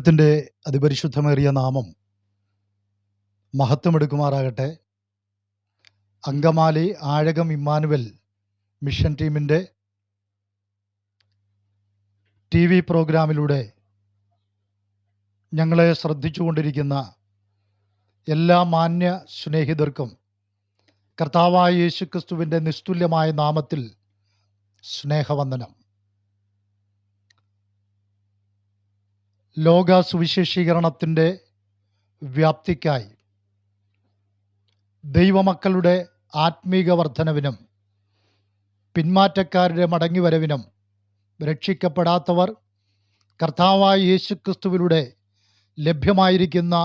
ദൈവത്തിന്റെ അതിപരിശുദ്ധമേറിയ നാമം മഹത്വമെടുക്കുമാറാകട്ടെ. അങ്കമാലി ആഴകം ഇമ്മാനുവൽ മിഷൻ ടീമിന്റെ ടി വി പ്രോഗ്രാമിലൂടെ ഞങ്ങളെ ശ്രദ്ധിച്ചുകൊണ്ടിരിക്കുന്ന എല്ലാ മാന്യ സ്നേഹിതർക്കും കർത്താവായ യേശുക്രിസ്തുവിന്റെ നിസ്തുല്യമായ നാമത്തിൽ സ്നേഹവന്ദനം. ലോക സുവിശേഷീകരണത്തിന്റെ വ്യാപ്തിക്കായി ദൈവമക്കളുടെ ആത്മീക വർധനവിനും പിന്മാറ്റക്കാരുടെ മടങ്ങിവരവിനും രക്ഷിക്കപ്പെടാത്തവർ കർത്താവായ യേശുക്രിസ്തുവിലൂടെ ലഭ്യമായിരിക്കുന്ന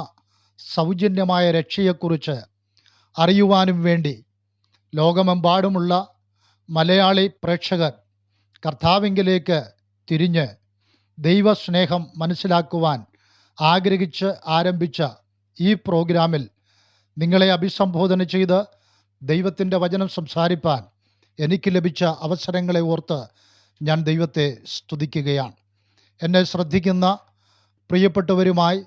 സൗജന്യമായ രക്ഷയെക്കുറിച്ച് അറിയുവാനും വേണ്ടി ലോകമെമ്പാടുമുള്ള മലയാളി പ്രേക്ഷകർ കർത്താവിങ്കിലേക്ക് തിരിഞ്ഞ് ദൈവസ്നേഹം മനസ്സിലാക്കുവാൻ ആഗ്രഹിച്ച് ആരംഭിച്ച ഈ പ്രോഗ്രാമിൽ നിങ്ങളെ അഭിസംബോധന ചെയ്ത് ദൈവത്തിന്റെ വചനം സംസാരിപ്പാൻ എനിക്ക് ലഭിച്ച അവസരങ്ങളെ ഓർത്ത് ഞാൻ ദൈവത്തെ സ്തുതിക്കുകയാണ്. എന്നെ ശ്രദ്ധിക്കുന്ന പ്രിയപ്പെട്ടവരുമായി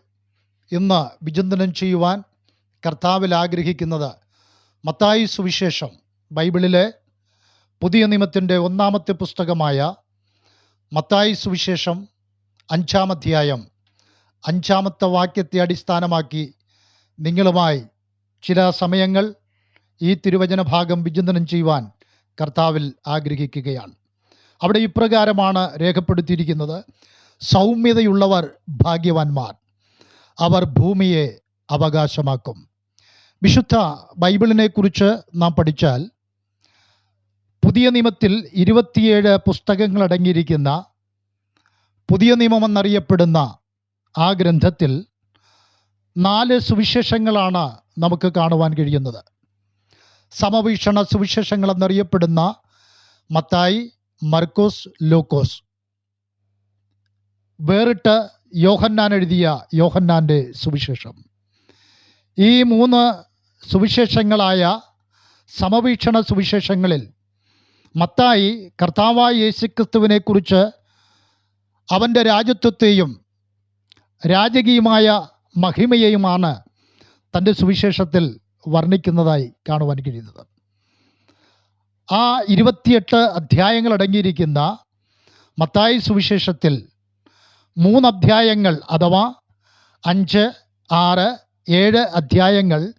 ഇന്ന് വിചിന്തനം ചെയ്യുവാൻ കർത്താവിൽ ആഗ്രഹിക്കുന്നത് മത്തായി സുവിശേഷം ബൈബിളിലെ പുതിയ നിയമത്തിന്റെ ഒന്നാമത്തെ പുസ്തകമായ മത്തായി സുവിശേഷം അഞ്ചാം അധ്യായം അഞ്ചാമത്തെ വാക്യത്തെ അടിസ്ഥാനമാക്കി നിങ്ങളുമായി ചില സമയങ്ങൾ ഈ തിരുവചന ഭാഗം വിചിന്തനം ചെയ്യുവാൻ കർത്താവിൽ ആഗ്രഹിക്കുകയാണ്. അവിടെ ഇപ്രകാരമാണ് രേഖപ്പെടുത്തിയിരിക്കുന്നത്. സൗമ്യതയുള്ളവർ ഭാഗ്യവാന്മാർ. അവർ ഭൂമിയെ അവകാശമാക്കും. വിശുദ്ധ ബൈബിളിനെക്കുറിച്ച് നാം പഠിച്ചാൽ പുതിയ നിയമത്തിൽ ഇരുപത്തിയേഴ് പുസ്തകങ്ങൾ അടങ്ങിയിരിക്കുന്ന പുതിയ നിയമമെന്നറിയപ്പെടുന്ന ആ ഗ്രന്ഥത്തിൽ നാല് സുവിശേഷങ്ങളാണ് നമുക്ക് കാണുവാൻ കഴിയുന്നത്. സമവീക്ഷണ സുവിശേഷങ്ങൾ എന്നറിയപ്പെടുന്ന മത്തായി മർക്കോസ് ലൂക്കോസ്. വേറിട്ട് യോഹന്നാൻ എഴുതിയ യോഹന്നാന്റെ സുവിശേഷം. ഈ മൂന്ന് സുവിശേഷങ്ങളായ സമവീക്ഷണ സുവിശേഷങ്ങളിൽ മത്തായി കർത്താവായ യേശുക്രിസ്തുവിനെക്കുറിച്ച് അവന്റെ രാജ്യത്വത്തെയും രാജകീയമായ മഹിമയെയുമാണ് തന്റെ സുവിശേഷത്തിൽ വർണിക്കുന്നതായി കാണുവാൻ കഴിയുന്നത്. ആ ഇരുപത്തിയെട്ട് അധ്യായങ്ങൾ അടങ്ങിയിരിക്കുന്ന മത്തായി സുവിശേഷത്തിൽ മൂന്ന് അധ്യായങ്ങൾ അഥവാ അഞ്ച് ആറ് ഏഴ് അധ്യായങ്ങൾ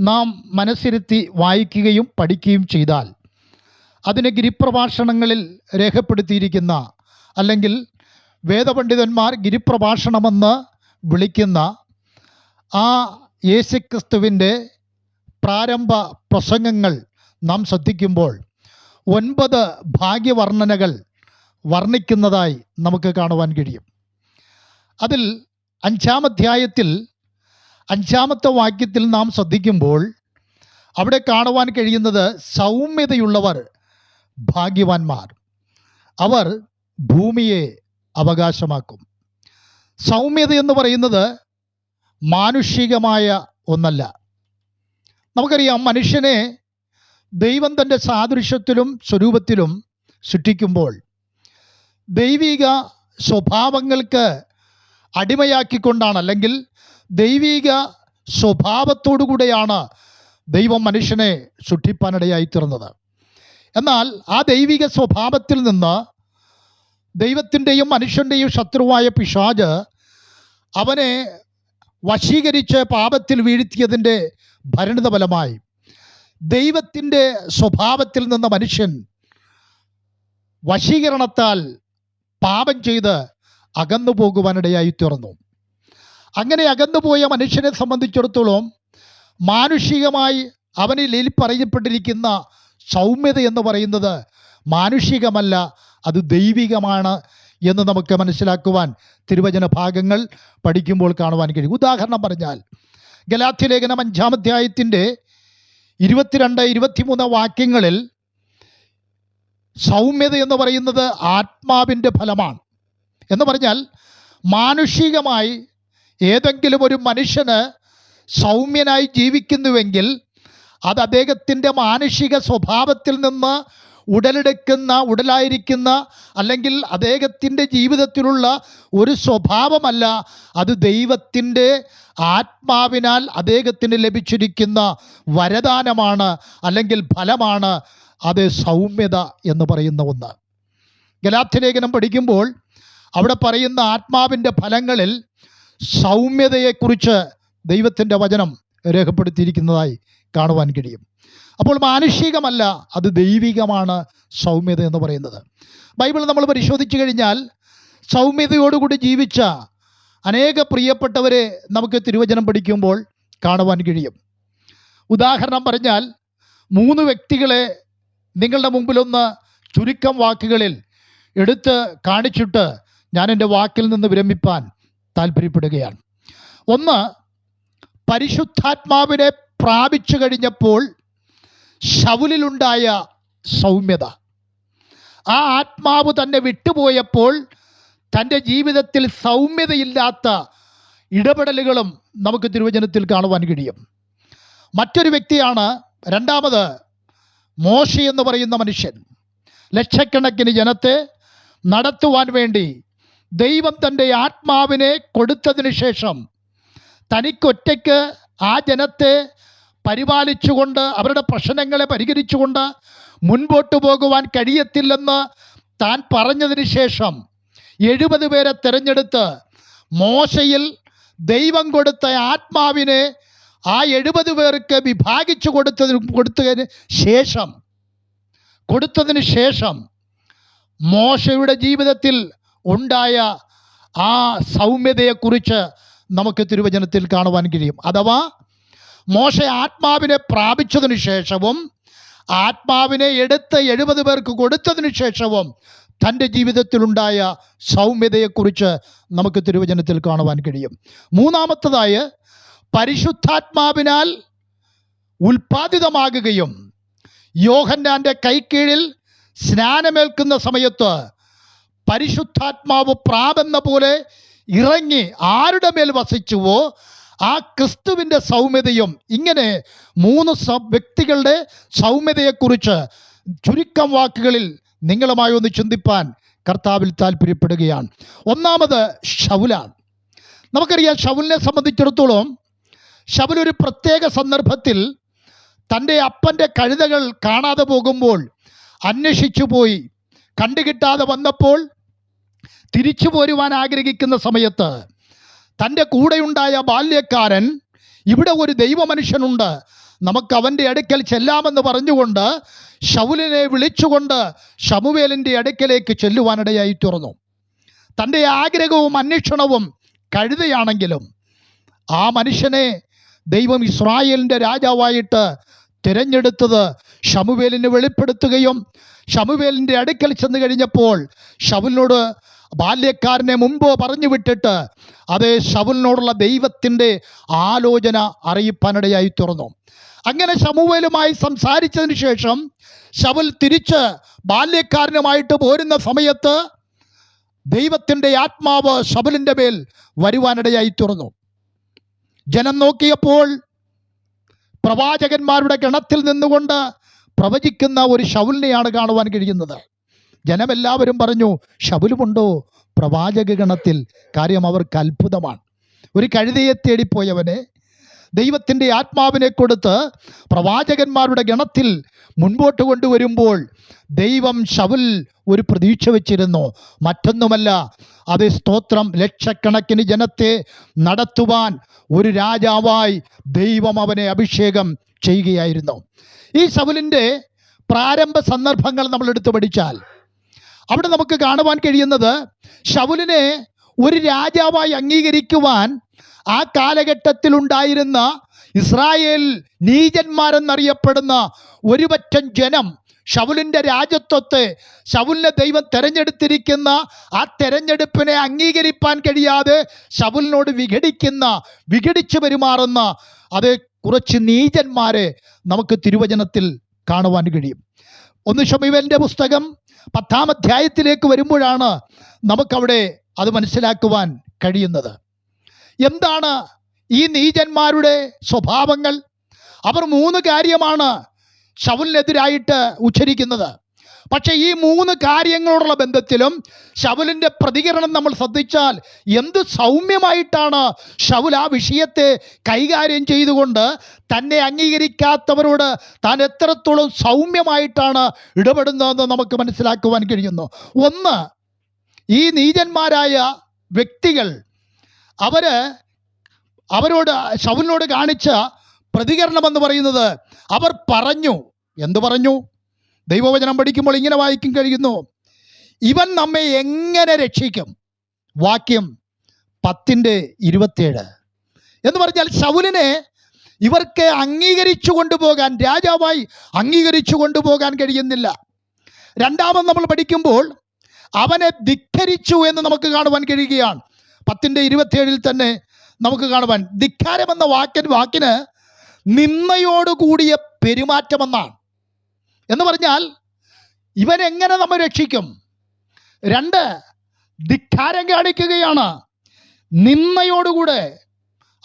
നാം മനസ്സിരുത്തി വായിക്കുകയും പഠിക്കുകയും ചെയ്താൽ അതിനെ ഗിരിപ്രഭാഷണങ്ങളിൽ രേഖപ്പെടുത്തിയിരിക്കുന്ന അല്ലെങ്കിൽ വേദപണ്ഡിതന്മാർ ഗിരിപ്രഭാഷണമെന്ന് വിളിക്കുന്ന ആ യേശുക്രിസ്തുവിന്റെ പ്രാരംഭ പ്രസംഗങ്ങൾ നാം ശ്രദ്ധിക്കുമ്പോൾ ഒൻപത് ഭാഗ്യവർണനകൾ വർണിക്കുന്നതായി നമുക്ക് കാണുവാൻ കഴിയും. അതിൽ അഞ്ചാമധ്യായത്തിൽ അഞ്ചാമത്തെ വാക്യത്തിൽ നാം ശ്രദ്ധിക്കുമ്പോൾ അവിടെ കാണുവാൻ കഴിയുന്നത് സൗമ്യതയുള്ളവർ ഭാഗ്യവാന്മാർ. അവർ ഭൂമിയെ അവകാശമാക്കും. സൗമ്യത എന്ന് പറയുന്നത് മാനുഷികമായ ഒന്നല്ല. നമുക്കറിയാം മനുഷ്യനെ ദൈവം തന്റെ സാദൃശ്യത്തിലും സ്വരൂപത്തിലും സൃഷ്ടിക്കുമ്പോൾ ദൈവിക സ്വഭാവങ്ങൾക്ക് അടിമയാക്കിക്കൊണ്ടാണ് അല്ലെങ്കിൽ ദൈവിക സ്വഭാവത്തോടുകൂടെയാണ് ദൈവം മനുഷ്യനെ സൃഷ്ടിപ്പാനിടയായി തീർന്നത്. എന്നാൽ ആ ദൈവിക സ്വഭാവത്തിൽ നിന്ന് ദൈവത്തിന്റെയും മനുഷ്യന്റെയും ശത്രുവായ പിശാജ് അവനെ വശീകരിച്ച് പാപത്തിൽ വീഴ്ത്തിയതിന്റെ ഭരണിത ഫലമായി ദൈവത്തിന്റെ സ്വഭാവത്തിൽ നിന്ന് മനുഷ്യൻ വശീകരണത്താൽ പാപം ചെയ്ത് അകന്നു പോകുവാനിടയായി തീർന്നു. അങ്ങനെ അകന്നുപോയ മനുഷ്യനെ സംബന്ധിച്ചിടത്തോളം മാനുഷികമായി അവനിൽ പറയപ്പെട്ടിരിക്കുന്ന സൗമ്യത എന്ന് പറയുന്നത് മാനുഷികമല്ല അത് ദൈവികമാണ് എന്ന് നമുക്ക് മനസ്സിലാക്കുവാൻ തിരുവചന ഭാഗങ്ങൾ പഠിക്കുമ്പോൾ കാണുവാൻ കഴിയും. ഉദാഹരണം പറഞ്ഞാൽ ഗലാത്തി ലേഖനം അഞ്ചാമധ്യായത്തിന്റെ ഇരുപത്തിരണ്ട് ഇരുപത്തിമൂന്ന് വാക്യങ്ങളിൽ സൗമ്യത എന്ന് പറയുന്നത് ആത്മാവിന്റെ ഫലമാണ്. എന്ന് പറഞ്ഞാൽ മാനുഷികമായി ഏതെങ്കിലും ഒരു മനുഷ്യന് സൗമ്യനായി ജീവിക്കുന്നുവെങ്കിൽ അത് അദ്ദേഹത്തിന്റെ മാനുഷിക സ്വഭാവത്തിൽ നിന്ന് ഉടലെടുക്കുന്ന ഉടലായിരിക്കുന്ന അല്ലെങ്കിൽ അദ്ദേഹത്തിന്റെ ജീവിതത്തിലുള്ള ഒരു സ്വഭാവമല്ല അത് ദൈവത്തിന്റെ ആത്മാവിനാൽ അദ്ദേഹത്തിന് ലഭിച്ചിരിക്കുന്ന വരദാനമാണ് അല്ലെങ്കിൽ ഫലമാണ് അത് സൗമ്യത എന്ന് പറയുന്ന ഒന്ന്. ഗലാത്തിലേഖനം പഠിക്കുമ്പോൾ അവിടെ പറയുന്ന ആത്മാവിന്റെ ഫലങ്ങളിൽ സൗമ്യതയെക്കുറിച്ച് ദൈവത്തിന്റെ വചനം രേഖപ്പെടുത്തിയിരിക്കുന്നതായി കാണുവാൻ കഴിയും. അപ്പോൾ മാനുഷികമല്ല അത് ദൈവികമാണ് സൗമ്യത എന്ന് പറയുന്നത്. ബൈബിൾ നമ്മൾ പരിശോധിച്ചു കഴിഞ്ഞാൽ സൗമ്യതയോടുകൂടി ജീവിച്ച അനേക പ്രിയപ്പെട്ടവരെ നമുക്ക് തിരുവചനം പഠിക്കുമ്പോൾ കാണുവാൻ കഴിയും. ഉദാഹരണം പറഞ്ഞാൽ മൂന്ന് വ്യക്തികളെ നിങ്ങളുടെ മുമ്പിലൊന്ന് ചുരുക്കം വാക്കുകളിൽ എടുത്ത് കാണിച്ചിട്ട് ഞാൻ എന്റെ വാക്കിൽ നിന്ന് വിരമിപ്പാൻ താല്പര്യപ്പെടുകയാണ്. ഒന്ന് പരിശുദ്ധാത്മാവിനെ പ്രാപിച്ചു കഴിഞ്ഞപ്പോൾ ശവുലിലുണ്ടായ സൗമ്യത. ആ ആത്മാവ് തന്നെ വിട്ടുപോയപ്പോൾ തന്റെ ജീവിതത്തിൽ സൗമ്യതയില്ലാത്ത ഇടപെടലുകളും നമുക്ക് തിരുവചനത്തിൽ കാണുവാൻ കഴിയും. മറ്റൊരു വ്യക്തിയാണ് രണ്ടാമത് മോശ എന്ന് പറയുന്ന മനുഷ്യൻ. ലക്ഷക്കണക്കിന് ജനത്തെ നടത്തുവാൻ വേണ്ടി ദൈവം തന്റെ ആത്മാവിനെ കൊടുത്തതിന് ശേഷം തനിക്കൊറ്റയ്ക്ക് ആ ജനത്തെ പരിപാലിച്ചുകൊണ്ട് അവരുടെ പ്രശ്നങ്ങളെ പരിഹരിച്ചുകൊണ്ട് മുൻപോട്ട് പോകുവാൻ കഴിയത്തില്ലെന്ന് താൻ പറഞ്ഞതിന് ശേഷം എഴുപത് പേരെ തിരഞ്ഞെടുത്ത് മോശയിൽ ദൈവം കൊടുത്ത ആത്മാവിനെ ആ എഴുപത് പേർക്ക് വിഭാഗിച്ചു കൊടുത്തതിന് കൊടുത്തതിന് ശേഷം കൊടുത്തതിന് ശേഷം മോശയുടെ ജീവിതത്തിൽ ഉണ്ടായ ആ സൗമ്യതയെക്കുറിച്ച് നമുക്ക് തിരുവചനത്തിൽ കാണുവാൻ കഴിയും. അഥവാ മോശ ആത്മാവിനെ പ്രാപിച്ചതിനു ശേഷവും ആത്മാവിനെ എടുത്ത് എഴുപത് പേർക്ക് കൊടുത്തതിനു ശേഷവും തന്റെ ജീവിതത്തിലുണ്ടായ സൗമ്യതയെക്കുറിച്ച് നമുക്ക് തിരുവചനത്തിൽ കാണുവാൻ കഴിയും. മൂന്നാമത്തതായ പരിശുദ്ധാത്മാവിനാൽ ഉൽപ്പാദിതമാകുകയും യോഹന്നാന്റെ കൈക്കീഴിൽ സ്നാനമേൽക്കുന്ന സമയത്ത് പരിശുദ്ധാത്മാവ് പ്രാപെന്ന പോലെ ഇറങ്ങി ആരുടെ മേൽ വസിച്ചുവോ ആ ക്രിസ്തുവിന്റെ സൗമ്യതയും ഇങ്ങനെ മൂന്ന് വ്യക്തികളുടെ സൗമ്യതയെക്കുറിച്ച് ചുരുക്കം വാക്കുകളിൽ നിങ്ങളുമായി ഒന്ന് ചിന്തിപ്പാൻ കർത്താവിൽ താല്പര്യപ്പെടുകയാണ് ഒന്നാമത് ഷൗലാണ് നമുക്കറിയാം ഷൗലിനെ സംബന്ധിച്ചിടത്തോളം ഷൗൽ ഒരു പ്രത്യേക സന്ദർഭത്തിൽ തന്റെ അപ്പന്റെ കഴുതകൾ കാണാതെ പോകുമ്പോൾ അന്വേഷിച്ചു പോയി. കണ്ടുകിട്ടാതെ വന്നപ്പോൾ തിരിച്ചു പോരുവാൻ ആഗ്രഹിക്കുന്ന സമയത്ത് തന്റെ കൂടെയുണ്ടായ ബാല്യക്കാരൻ ഇവിടെ ഒരു ദൈവമനുഷ്യനുണ്ട്. നമുക്ക് അവന്റെ അടുക്കൽ ചെല്ലാമെന്ന് പറഞ്ഞുകൊണ്ട് ഷൗലിനെ വിളിച്ചുകൊണ്ട് ഷമുവേലിന്റെ അടുക്കലേക്ക് ചെല്ലുവാനിടയായി തുറന്നു തന്റെ ആഗ്രഹവും അന്വേഷണവും കഴുതയാണെങ്കിലും ആ മനുഷ്യനെ ദൈവം ഇസ്രായേലിന്റെ രാജാവായിട്ട് തിരഞ്ഞെടുത്തത് ഷമുവേലിന് വെളിപ്പെടുത്തുകയും ഷമുവേലിന്റെ അടുക്കൽ ചെന്ന് കഴിഞ്ഞപ്പോൾ ഷവുലിനോട് ബാല്യക്കാരനെ മുമ്പോ പറഞ്ഞു വിട്ടിട്ട് അതേ ഷവുലിനോടുള്ള ദൈവത്തിന്റെ ആലോചന അറിയിപ്പാനിടയായി തുറന്നു. അങ്ങനെ ശമുവേലുമായി സംസാരിച്ചതിന് ശേഷം ശവൽ തിരിച്ച് ബാല്യക്കാരനുമായിട്ട് പോരുന്ന സമയത്ത് ദൈവത്തിന്റെ ആത്മാവ് ശബലിന്റെ മേൽ വരുവാനിടയായി തുറന്നു. ജനം നോക്കിയപ്പോൾ പ്രവാചകന്മാരുടെ ഗണത്തിൽ നിന്നുകൊണ്ട് പ്രവചിക്കുന്ന ഒരു ഷൗലിനെയാണ് കാണുവാൻ കഴിയുന്നത്. ജനമെല്ലാവരും പറഞ്ഞു ശബുലുമുണ്ടോ? പ്രവാചക ഗണത്തിൽ കാര്യം അവർക്ക് അത്ഭുതമാണ്. ഒരു കഴുതയെ തേടിപ്പോയവനെ ദൈവത്തിന്റെ ആത്മാവിനെ കൊടുത്ത് പ്രവാചകന്മാരുടെ ഗണത്തിൽ മുൻപോട്ട് കൊണ്ടുവരുമ്പോൾ ദൈവം ശവുൽ ഒരു പ്രതീക്ഷ വെച്ചിരുന്നു. മറ്റൊന്നുമല്ല അത് സ്തോത്രം ലക്ഷക്കണക്കിന് ജനത്തെ നടത്തുവാൻ ഒരു രാജാവായി ദൈവം അവനെ അഭിഷേകം ചെയ്യുകയായിരുന്നു. ഈ ഷവുലിന്റെ പ്രാരംഭ സന്ദർഭങ്ങൾ നമ്മൾ എടുത്തു പഠിച്ചാൽ അവിടെ നമുക്ക് കാണുവാൻ കഴിയുന്നത് ഷവുലിനെ ഒരു രാജാവായി അംഗീകരിക്കുവാൻ ആ കാലഘട്ടത്തിൽ ഉണ്ടായിരുന്ന ഇസ്രായേൽ നീചന്മാരെന്നറിയപ്പെടുന്ന ഒരുപറ്റം ജനം ഷവുലിന്റെ രാജ്യത്വത്തെ ഷവുലിനെ ദൈവം തെരഞ്ഞെടുത്തിരിക്കുന്ന ആ തെരഞ്ഞെടുപ്പിനെ അംഗീകരിപ്പാൻ കഴിയാതെ ഷവുലിനോട് വിഘടിക്കുന്ന വിഘടിച്ചു പെരുമാറുന്ന അത് കുറച്ച് നീചന്മാരെ നമുക്ക് തിരുവചനത്തിൽ കാണുവാൻ കഴിയും. ഒന്ന് ഷമീവലിന്റെ പുസ്തകം പത്താം അധ്യായത്തിലേക്ക് വരുമ്പോഴാണ് നമുക്കവിടെ അത് മനസ്സിലാക്കുവാൻ കഴിയുന്നത്. എന്താണ് ഈ നീചന്മാരുടെ സ്വഭാവങ്ങൾ? അവർ മൂന്ന് കാര്യമാണ് ഷവുലിനെതിരായിട്ട് ഉച്ചരിക്കുന്നത്. പക്ഷേ ഈ മൂന്ന് കാര്യങ്ങളോടുള്ള ബന്ധത്തിലും ശൗലിന്റെ പ്രതികരണം നമ്മൾ ശ്രദ്ധിച്ചാൽ എന്ത് സൗമ്യമായിട്ടാണ് ശൗൽ ആ വിഷയത്തെ കൈകാര്യം ചെയ്തുകൊണ്ട് തന്നെ അംഗീകരിക്കാത്തവരോട് താൻ എത്രത്തോളം സൗമ്യമായിട്ടാണ് ഇടപെടുന്നതെന്ന് നമുക്ക് മനസ്സിലാക്കുവാൻ കഴിയുന്നു. ഒന്ന് ഈ നീചന്മാരായ വ്യക്തികൾ അവർ അവരോട് ശൗലിനോട് കാണിച്ച പ്രതികരണമെന്ന് പറയുന്നത് അവർ പറഞ്ഞു. എന്തു പറഞ്ഞു? ദൈവവചനം പഠിക്കുമ്പോൾ ഇങ്ങനെ വായിക്കും കഴിയുന്നു. ഇവൻ നമ്മെ എങ്ങനെ രക്ഷിക്കും? വാക്യം പത്തിന്റെ ഇരുപത്തേഴ് എന്ന് പറഞ്ഞാൽ ശൗലിനെ ഇവർക്ക് അംഗീകരിച്ചു കൊണ്ടുപോകാൻ രാജാവായി അംഗീകരിച്ചു കൊണ്ടുപോകാൻ കഴിയുന്നില്ല. രണ്ടാമത് നമ്മൾ പഠിക്കുമ്പോൾ അവനെ ധിക്കരിച്ചു എന്ന് നമുക്ക് കാണുവാൻ കഴിയുകയാണ്. പത്തിന്റെ ഇരുപത്തിയേഴിൽ തന്നെ നമുക്ക് കാണുവാൻ. ധിഖാരം എന്ന വാക്കിന് വാക്കിന് നിന്നയോടുകൂടിയ പെരുമാറ്റമെന്നാണ്. എന്ന് പറഞ്ഞാൽ ഇവൻ എങ്ങനെ നമ്മെ രക്ഷിക്കും? രണ്ട് ധിക്കാരം കാണിക്കുകയാണ്. നിന്നയോടുകൂടെ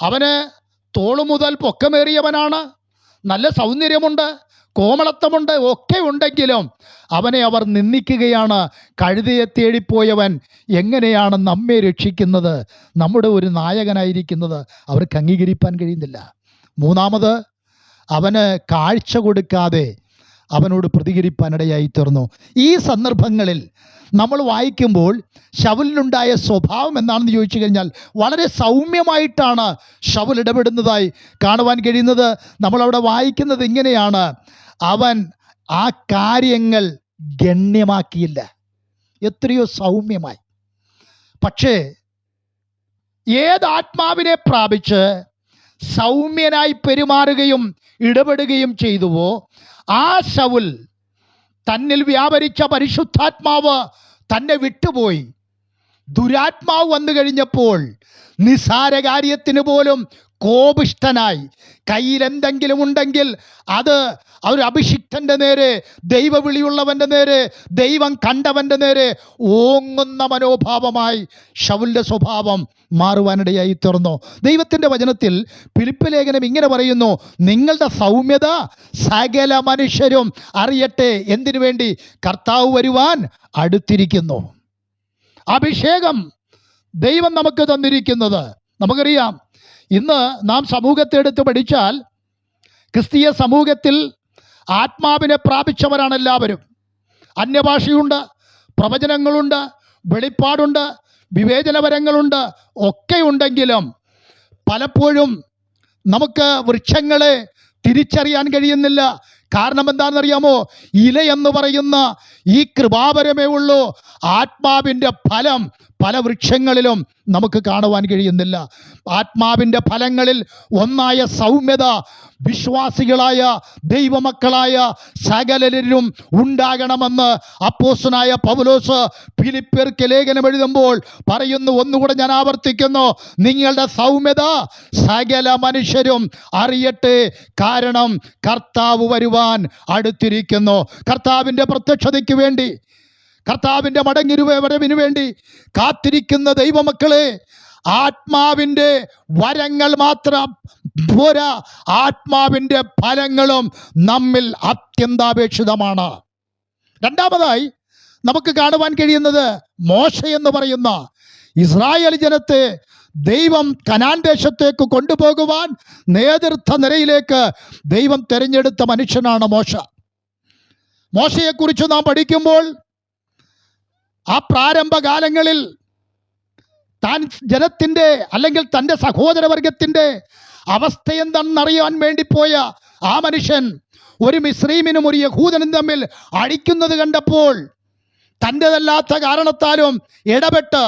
അവന് തോളു മുതൽ പൊക്കമേറിയവനാണ്. നല്ല സൗന്ദര്യമുണ്ട് കോമളത്വമുണ്ട് ഒക്കെ ഉണ്ടെങ്കിലും അവനെ അവർ നിന്ദിക്കുകയാണ്. കഴുതയെ തേടിപ്പോയവൻ എങ്ങനെയാണ് നമ്മെ രക്ഷിക്കുന്നത്? നമ്മുടെ ഒരു നായകനായിരിക്കുന്നത് അവർക്ക് അംഗീകരിക്കാൻ കഴിയുന്നില്ല. മൂന്നാമത് അവന് കാഴ്ച കൊടുക്കാതെ അവനോട് പ്രതികരിപ്പാനിടയായി തീർന്നു. ഈ സന്ദർഭങ്ങളിൽ നമ്മൾ വായിക്കുമ്പോൾ ശവലിനുണ്ടായ സ്വഭാവം എന്താണെന്ന് ചോദിച്ചു കഴിഞ്ഞാൽ വളരെ സൗമ്യമായിട്ടാണ് ശവൽ ഇടപെടുന്നതായി കാണുവാൻ കഴിയുന്നത്. നമ്മളവിടെ വായിക്കുന്നത് ഇങ്ങനെയാണ്. അവൻ ആ കാര്യങ്ങൾ ഗണ്യമാക്കിയില്ല. എത്രയോ സൗമ്യമായി. പക്ഷേ ഏത് ആത്മാവിനെ പ്രാപിച്ച് സൗമ്യനായി പെരുമാറുകയും ഇടപെടുകയും ചെയ്തുവോ ആ ശൗൽ തന്നിൽ വ്യാപരിച്ച പരിശുദ്ധാത്മാവ് തന്നെ വിട്ടുപോയി. ദുരാത്മാവ് വന്നു കഴിഞ്ഞപ്പോൾ നിസാര കാര്യത്തിന് പോലും കോപിഷ്ടനായി കയ്യിൽ എന്തെങ്കിലും ഉണ്ടെങ്കിൽ അത് ഒരു അഭിഷിക്തന്റെ നേരെ ദൈവവിളിയുള്ളവന്റെ നേരെ ദൈവം കണ്ടവന്റെ നേരെ ഓങ്ങുന്ന മനോഭാവമായി ഷവുലിന്റെ സ്വഭാവം മാറുവാനിടയായി തീർന്നു. ദൈവത്തിന്റെ വചനത്തിൽ ഫിലിപ്പ് ലേഖനം ഇങ്ങനെ പറയുന്നു നിങ്ങളുടെ സൗമ്യത സകല മനുഷ്യരും അറിയട്ടെ. എന്തിനു വേണ്ടി? കർത്താവ് വരുവാൻ അടുത്തിരിക്കുന്നു. അഭിഷേകം ദൈവം നമുക്ക് തന്നിരിക്കുന്നത്. നമുക്കറിയാം ഇന്ന് നാം സമൂഹത്തെ എടുത്ത് പഠിച്ചാൽ ക്രിസ്തീയ സമൂഹത്തിൽ ആത്മാവിനെ പ്രാപിച്ചവരാണ് എല്ലാവരും. അന്യഭാഷയുണ്ട് പ്രവചനങ്ങളുണ്ട് വെളിപ്പാടുണ്ട് വിവേചനപരങ്ങളുണ്ട് ഒക്കെ ഉണ്ടെങ്കിലും പലപ്പോഴും നമുക്ക് വൃക്ഷങ്ങളെ തിരിച്ചറിയാൻ കഴിയുന്നില്ല. കാരണം എന്താണെന്നറിയാമോ? ഇല എന്ന് പറയുന്ന ഈ കൃപാപരമേ ഉള്ളൂ. ആത്മാവിന്റെ ഫലം പല വൃക്ഷങ്ങളിലും നമുക്ക് കാണുവാൻ കഴിയുന്നില്ല. ആത്മാവിന്റെ ഫലങ്ങളിൽ ഒന്നായ സൗമ്യത വിശ്വാസികളായ ദൈവമക്കളായ സകലരിലും ഉണ്ടാകണമെന്ന് അപ്പോസനായ പൗലോസ് ഫിലിപ്പിയർക്ക് ലേഖനം എഴുതുമ്പോൾ പറയുന്നു. ഒന്നുകൂടെ ഞാൻ ആവർത്തിക്കുന്നു. നിങ്ങളുടെ സൗമ്യത സകല മനുഷ്യരും അറിയട്ടെ. കാരണം കർത്താവ് വരുവാൻ അടുത്തിരിക്കുന്നു. കർത്താവിന്റെ പ്രത്യക്ഷതയ്ക്ക് വേണ്ടി കർത്താവിന്റെ മടങ്ങിരുവരവിന് വേണ്ടി കാത്തിരിക്കുന്ന ദൈവമക്കളെ ആത്മാവിന്റെ വരങ്ങൾ മാത്രം പോരാ. ആത്മാവിന്റെ ഫലങ്ങളും നമ്മിൽ അത്യന്താപേക്ഷിതമാണ്. രണ്ടാമതായി നമുക്ക് കാണുവാൻ കഴിയുന്നത് മോശ എന്ന് പറയുന്ന ഇസ്രായേൽ ജനത്തെ ദൈവം കനാൻ ദേശത്തേക്ക് കൊണ്ടുപോകുവാൻ നേതൃത്വ നിരയിലേക്ക് ദൈവം തിരഞ്ഞെടുത്ത മനുഷ്യനാണ് മോശ. മോശയെക്കുറിച്ച് നാം പഠിക്കുമ്പോൾ ആ പ്രാരംഭകാലങ്ങളിൽ താൻ ജനത്തിന്റെ അല്ലെങ്കിൽ തന്റെ സഹോദരവർഗത്തിന്റെ അവസ്ഥ എന്താണെന്നറിയാൻ പോയ ആ മനുഷ്യൻ ഒരു മിശ്രീമിനും ഒരു യഹൂദനും തമ്മിൽ അടിക്കുന്നത് കണ്ടപ്പോൾ തന്റെതല്ലാത്ത കാരണത്താലും ഇടപെട്ട്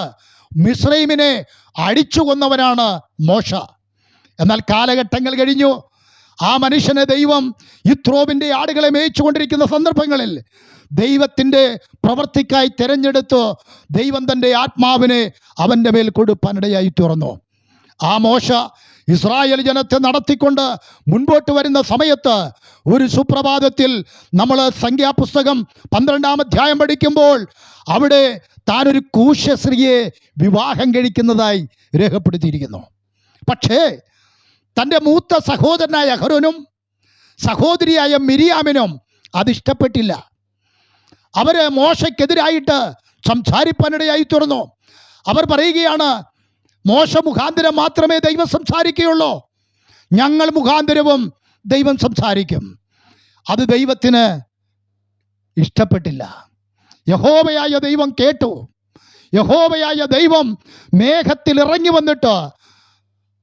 മിശ്രീമിനെ അടിച്ചു കൊന്നവനാണ് മോശ. എന്നാൽ കാലഘട്ടങ്ങൾ കഴിഞ്ഞു. ആ മനുഷ്യനെ ദൈവം ഇത്രോവിന്റെ ആടുകളെ മേയിച്ചു കൊണ്ടിരിക്കുന്ന സന്ദർഭങ്ങളിൽ ദൈവത്തിന്റെ പ്രവർത്തിക്കായി തിരഞ്ഞെടുത്ത് ദൈവം തന്റെ ആത്മാവിനെ അവന്റെ മേൽ കൊടുപ്പാനിടയായി തുറന്നു. ആ മോശ ഇസ്രായേൽ ജനത്തെ നടത്തിക്കൊണ്ട് മുൻപോട്ട് വരുന്ന സമയത്ത് ഒരു സുപ്രഭാതത്തിൽ നമ്മൾ സംഖ്യാപുസ്തകം പന്ത്രണ്ടാം അധ്യായം പഠിക്കുമ്പോൾ അവിടെ താനൊരു കൂശശ്രീയെ വിവാഹം കഴിക്കുന്നതായി രേഖപ്പെടുത്തിയിരിക്കുന്നു. പക്ഷേ തന്റെ മൂത്ത സഹോദരനായ അഹരോനും സഹോദരിയായ മിരിയാമിനും അതിഷ്ടപ്പെട്ടില്ല അവർ മോശയ്ക്കെതിരായിട്ട് സംസാരിപ്പാനിടയായി തീർന്നു അവർ പറയുകയാണ് മോശ മുഖാന്തരം മാത്രമേ ദൈവം സംസാരിക്കുകയുള്ളൂ. ഞങ്ങൾ മുഖാന്തരവും ദൈവം സംസാരിക്കും. അത് ദൈവത്തിന് ഇഷ്ടപ്പെട്ടില്ല. യഹോവയായ ദൈവം കേട്ടു. യഹോവയായ ദൈവം മേഘത്തിൽ ഇറങ്ങി വന്നിട്ട്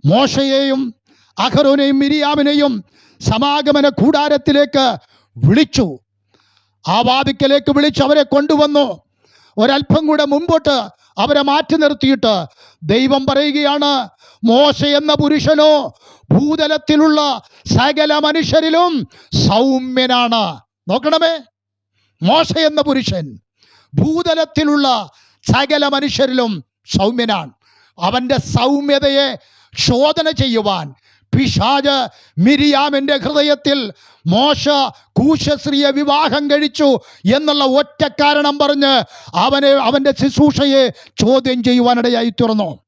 മോശയെയും അഹരോനെയും മിരിയാമിനെയും സമാഗമന കൂടാരത്തിലേക്ക് വിളിച്ചു. ആ വാതിക്കലേക്ക് വിളിച്ച് അവരെ കൊണ്ടുവന്നു. ഒരല്പം കൂടെ മുമ്പോട്ട് അവരെ മാറ്റി നിർത്തിയിട്ട് ദൈവം പറയുകയാണ് മോശ എന്ന പുരുഷനോ ഭൂതലത്തിലുള്ള സകല മനുഷ്യരിലും സൗമ്യനാണ്. നോക്കണമേ മോശ എന്ന പുരുഷൻ ഭൂതലത്തിലുള്ള സകല മനുഷ്യരിലും സൗമ്യനാണ്. അവന്റെ സൗമ്യതയെ ശോധന ചെയ്യുവാൻ പിശാജ് മിരിയാമിന്റെ ഹൃദയത്തിൽ മോശ കൂശശ്രീയെ വിവാഹം കഴിച്ചു എന്നുള്ള ഒറ്റ കാരണം പറഞ്ഞ് അവനെ അവന്റെ ശുശ്രൂഷയെ ചോദ്യം ചെയ്യുവാനിടയായി തീർന്നു.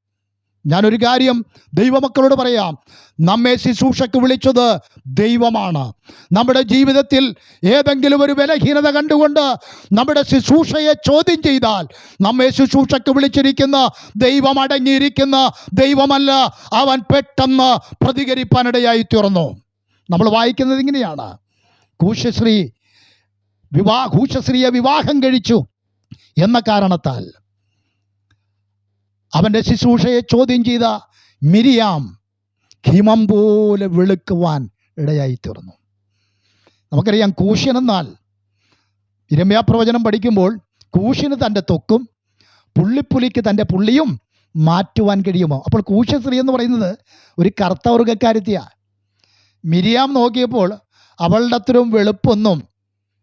ഞാനൊരു കാര്യം ദൈവമക്കളോട് പറയാം. നമ്മെ ശുശ്രൂഷക്ക് വിളിച്ചത് ദൈവമാണ്. നമ്മുടെ ജീവിതത്തിൽ ഏതെങ്കിലും ഒരു ബലഹീനത കണ്ടുകൊണ്ട് നമ്മുടെ ശുശ്രൂഷയെ ചോദ്യം ചെയ്താൽ നമ്മെ ശുശ്രൂഷക്ക് വിളിച്ചിരിക്കുന്ന ദൈവം അടങ്ങിയിരിക്കുന്ന ദൈവമല്ല അവൻ പെട്ടെന്ന് പ്രതികരിപ്പാനിടയായി തീർന്നു. നമ്മൾ വായിക്കുന്നത് ഇങ്ങനെയാണ്. കൂശശ്രീ വിവാ കൂശശ്രീയെ വിവാഹം കഴിച്ചു എന്ന കാരണത്താൽ അവന്റെ ശുശ്രൂഷയെ ചോദ്യം ചെയ്ത മിരിയാം ഹിമം പോലെ വെളുക്കുവാൻ ഇടയായി തീർന്നു നമുക്കറിയാം കൂഷ്യൻ എന്നാൽ ഇരമ്യാപ്രവചനം പഠിക്കുമ്പോൾ കൂഷ്യന് തന്റെ തൊക്കും പുള്ളിപ്പുലിക്ക് തന്റെ പുള്ളിയും മാറ്റുവാൻ കഴിയുമോ? അപ്പോൾ കൂശശ്രീ എന്ന് പറയുന്നത് ഒരു കറുത്തവർഗക്കാരത്തിയാണ് മിരിയാം നോക്കിയപ്പോൾ അവളുടെ അത്രയും വെളുപ്പൊന്നും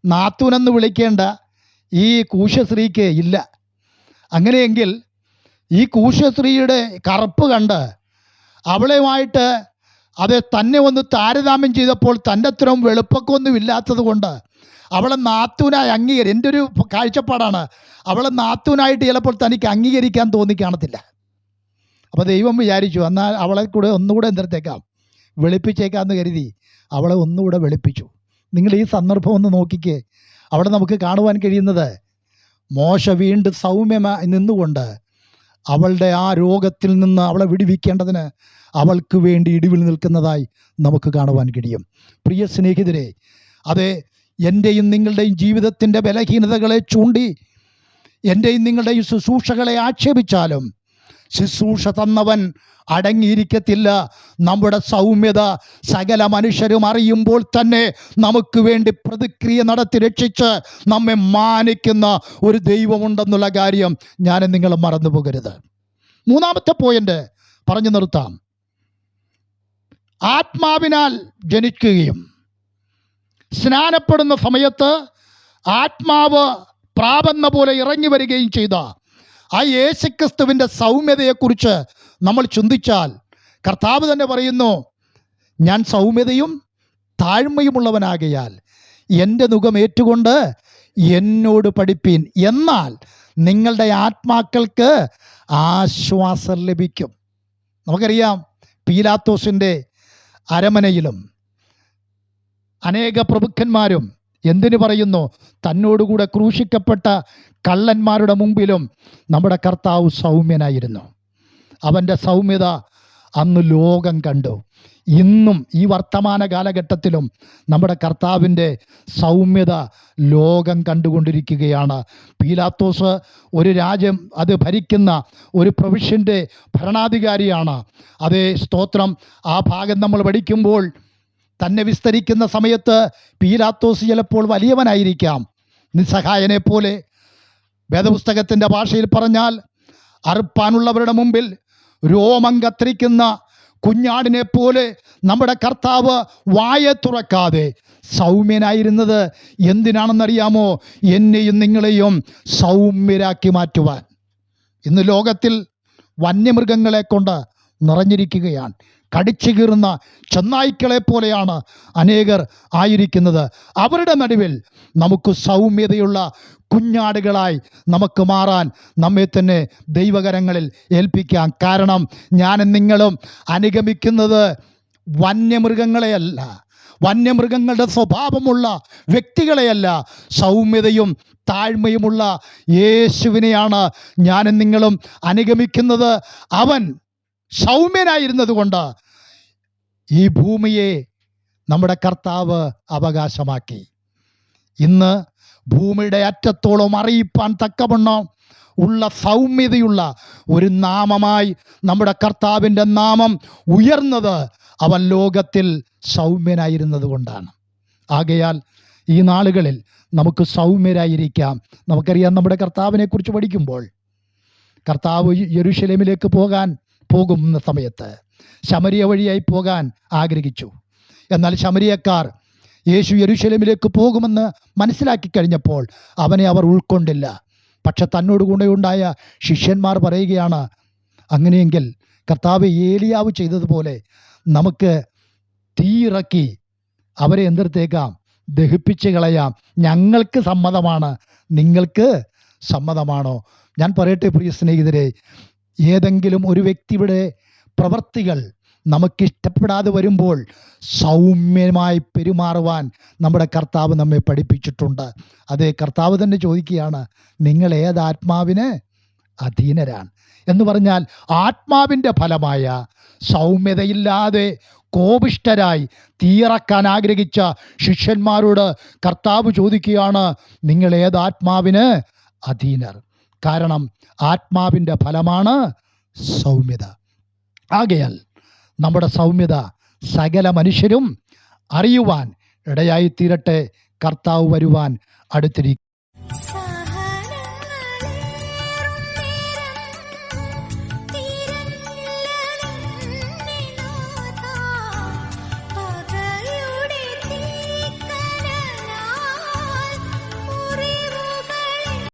നാത്തൂനെന്ന് വിളിക്കേണ്ട ഈ കൂശശ്രീക്ക് ഇല്ല. അങ്ങനെയെങ്കിൽ ഈ കൂശശ്രീയുടെ കറുപ്പ് കണ്ട് അവളെയുമായിട്ട് അത് തന്നെ ഒന്ന് താരതമ്യം ചെയ്തപ്പോൾ തന്റെ അത്രയും വെളുപ്പക്കൊന്നും ഇല്ലാത്തത് കൊണ്ട് അവളെ നാത്തൂനായി അംഗീകരി എന്റെ ഒരു കാഴ്ചപ്പാടാണ് അവളെ നാത്തൂനായിട്ട് ചിലപ്പോൾ തനിക്ക് അംഗീകരിക്കാൻ തോന്നി കാണത്തില്ല. അപ്പോൾ ദൈവം വിചാരിച്ചു എന്നാൽ അവളെ കൂടെ ഒന്നുകൂടെ എന്തെടുത്തേക്കാം? വെളുപ്പിച്ചേക്കാമെന്ന് കരുതി അവളെ ഒന്നുകൂടെ വെളുപ്പിച്ചു. നിങ്ങൾ ഈ സന്ദർഭം ഒന്ന് നോക്കിക്കേ. അവിടെ നമുക്ക് കാണുവാൻ കഴിയുന്നത് മോശ വീണ്ടും സൗമ്യമായി നിന്നുകൊണ്ട് അവളുടെ ആ രോഗത്തിൽ നിന്ന് അവളെ വിടിവിക്കേണ്ടതിന് അവൾക്ക് വേണ്ടി ഇടിവിൽ നിൽക്കുന്നതായി നമുക്ക് കാണുവാൻ കഴിയും. പ്രിയ സ്നേഹിതരെ അതെ എന്റെയും നിങ്ങളുടെയും ജീവിതത്തിന്റെ ബലഹീനതകളെ ചൂണ്ടി എന്റെയും നിങ്ങളുടെയും ശുശ്രൂഷകളെ ആക്ഷേപിച്ചാലും ശുശ്രൂഷ തന്നവൻ അടങ്ങിയിരിക്കത്തില്ല. നമ്മുടെ സൗമ്യത സകല മനുഷ്യരും അറിയുമ്പോൾ തന്നെ നമുക്ക് വേണ്ടി പ്രതിക്രിയ നടത്തി രക്ഷിച്ച് നമ്മെ മാനിക്കുന്ന ഒരു ദൈവമുണ്ടെന്നുള്ള കാര്യം ഞാൻ നിങ്ങൾ മറന്നു പോകരുത്. മൂന്നാമത്തെ പോയിന്റ് പറഞ്ഞു നിർത്താം. ആത്മാവിനാൽ ജനിക്കുകയും സ്നാനപ്പെടുന്ന സമയത്ത് ആത്മാവ് പ്രാപന്ന പോലെ ഇറങ്ങി വരികയും ചെയ്ത ആ യേശുക്രിസ്തുവിന്റെ സൗമ്യതയെക്കുറിച്ച് നമ്മൾ ചിന്തിച്ചാൽ കർത്താവ് തന്നെ പറയുന്നു ഞാൻ സൗമ്യതയും താഴ്മയുമുള്ളവനാകയാൽ എന്റെ മുഖം ഏറ്റുകൊണ്ട് എന്നോട് പഠിപ്പീൻ. എന്നാൽ നിങ്ങളുടെ ആത്മാക്കൾക്ക് ആശ്വാസം ലഭിക്കും. നമുക്കറിയാം പീലാത്തോസിന്റെ അരമനയിലും അനേക പ്രഭുക്കന്മാരും എന്തിനു പറയുന്നു? തന്നോടുകൂടെ ക്രൂശിക്കപ്പെട്ട കള്ളന്മാരുടെ മുമ്പിലും നമ്മുടെ കർത്താവ് സൗമ്യനായിരുന്നു. അവന്റെ സൗമ്യത അന്ന് ലോകം കണ്ടു. ഇന്നും ഈ വർത്തമാന കാലഘട്ടത്തിലും നമ്മുടെ കർത്താവിന്റെ സൗമ്യത ലോകം കണ്ടുകൊണ്ടിരിക്കുകയാണ്. പീലാത്തോസ് ഒരു രാജ്യം അത് ഭരിക്കുന്ന ഒരു പ്രവിഷ്യന്റെ ഭരണാധികാരിയാണ്. അതേ സ്തോത്രം ആ ഭാഗം നമ്മൾ പഠിക്കുമ്പോൾ തന്നെ വിസ്തരിക്കുന്ന സമയത്ത് പീലാത്തോസ് ചിലപ്പോൾ വലിയവനായിരിക്കാം. നിസ്സഹായനെ പോലെ വേദപുസ്തകത്തിന്റെ ഭാഷയിൽ പറഞ്ഞാൽ അറുപ്പാനുള്ളവരുടെ മുമ്പിൽ രോമം കത്തിരിക്കുന്ന കുഞ്ഞാടിനെ പോലെ നമ്മുടെ കർത്താവ് വായ തുറക്കാതെ സൗമ്യനായിരുന്നത് എന്തിനാണെന്നറിയാമോ? എന്നെയും നിങ്ങളെയും സൗമ്യരാക്കി മാറ്റുവാൻ. ഇന്ന് ലോകത്തിൽ വന്യമൃഗങ്ങളെ കൊണ്ട് നിറഞ്ഞിരിക്കുകയാണ്. കടിച്ചു കീറുന്ന ചെന്നായ്ക്കളെ പോലെയാണ് അനേകർ ആയിരിക്കുന്നത്. അവരുടെ നടുവിൽ നമുക്ക് സൗമ്യതയുള്ള കുഞ്ഞാടുകളായി നമുക്ക് മാറാൻ നമ്മെ തന്നെ ദൈവകരങ്ങളിൽ ഏൽപ്പിക്കാം. കാരണം ഞാൻ നിങ്ങളും അനുഗമിക്കുന്നത് വന്യമൃഗങ്ങളെയല്ല. വന്യമൃഗങ്ങളുടെ സ്വഭാവമുള്ള വ്യക്തികളെയല്ല. സൗമ്യതയും താഴ്മയുമുള്ള യേശുവിനെയാണ് ഞാനും നിങ്ങളും അനുഗമിക്കുന്നത്. അവൻ സൗമ്യനായിരുന്നത് കൊണ്ട് ഈ ഭൂമിയെ നമ്മുടെ കർത്താവ് അവകാശമാക്കി. ഇന്ന് ഭൂമിയുടെ അറ്റത്തോളം അറിയിപ്പാൻ തക്കവണ്ണം ഉള്ള സൗമ്യതയുള്ള ഒരു നാമമായി നമ്മുടെ കർത്താവിന്റെ നാമം ഉയർന്നത് അവൻ ലോകത്തിൽ സൗമ്യനായിരുന്നത് കൊണ്ടാണ് ആകയാൽ ഈ നാളുകളിൽ നമുക്ക് സൗമ്യരായിരിക്കാം. നമുക്കറിയാം നമ്മുടെ കർത്താവിനെ കുറിച്ച് പഠിക്കുമ്പോൾ കർത്താവ് യെരുഷലേമിലേക്ക് പോകാൻ പോകുന്ന സമയത്ത് ശമരിയ വഴിയായി പോകാൻ ആഗ്രഹിച്ചു. എന്നാൽ ശമരിയക്കാർ യേശു യരുഷലമിലേക്ക് പോകുമെന്ന് മനസ്സിലാക്കി കഴിഞ്ഞപ്പോൾ അവനെ അവർ ഉൾക്കൊണ്ടില്ല. പക്ഷെ തന്നോട് കൂടെ ഉണ്ടായ ശിഷ്യന്മാർ പറയുകയാണ് അങ്ങനെയെങ്കിൽ കർത്താവ് ഏലിയാവ് ചെയ്തതുപോലെ നമുക്ക് തീയിറക്കി അവരെ എന്തെടുത്തേക്കാം? ദഹിപ്പിച്ച് കളയാം. ഞങ്ങൾക്ക് സമ്മതമാണ്. നിങ്ങൾക്ക് സമ്മതമാണോ? ഞാൻ പറയട്ടെ പ്രിയ സ്നേഹിതരെ ഏതെങ്കിലും ഒരു വ്യക്തിയുടെ പ്രവർത്തികൾ നമുക്കിഷ്ടപ്പെടാതെ വരുമ്പോൾ സൗമ്യമായി പെരുമാറുവാൻ നമ്മുടെ കർത്താവ് നമ്മെ പഠിപ്പിച്ചിട്ടുണ്ട്. അതേ കർത്താവ് തന്നെ ചോദിക്കുകയാണ് നിങ്ങൾ ഏത് ആത്മാവിന് അധീനരാണ്? എന്ന് പറഞ്ഞാൽ ആത്മാവിന്റെ ഫലമായ സൗമ്യതയില്ലാതെ കോപിഷ്ടരായി തീറക്കാൻ ആഗ്രഹിച്ച ശിഷ്യന്മാരോട് കർത്താവ് ചോദിക്കുകയാണ് നിങ്ങൾ ഏത് ആത്മാവിന് അധീനർ? കാരണം ആത്മാവിന്റെ ഫലമാണ് സൗമ്യത. ആകയാൽ നമ്മുടെ സൗമ്യത സകല മനുഷ്യരും അറിയുവാൻ ഇടയായിത്തീരട്ടെ. കർത്താവ് വരുവാൻ അടുത്തിരിക്കും